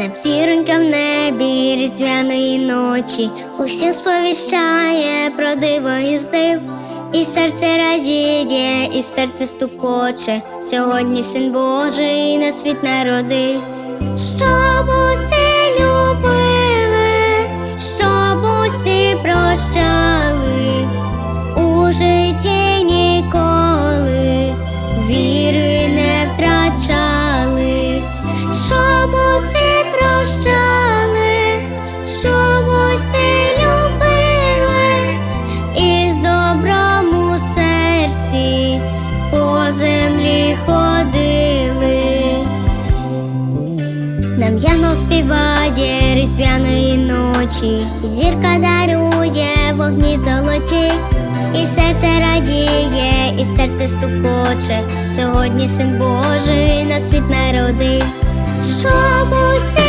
Зірка в небі різдвяної ночі, усім сповіщає про диво і здив. І серце радіє, і серце стукоче. Сьогодні син Божий на світ народився. Щоб ночі, зірка дарує вогні золоті, і серце радіє, і серце стукоче. Сьогодні син Божий на світ народився, любили.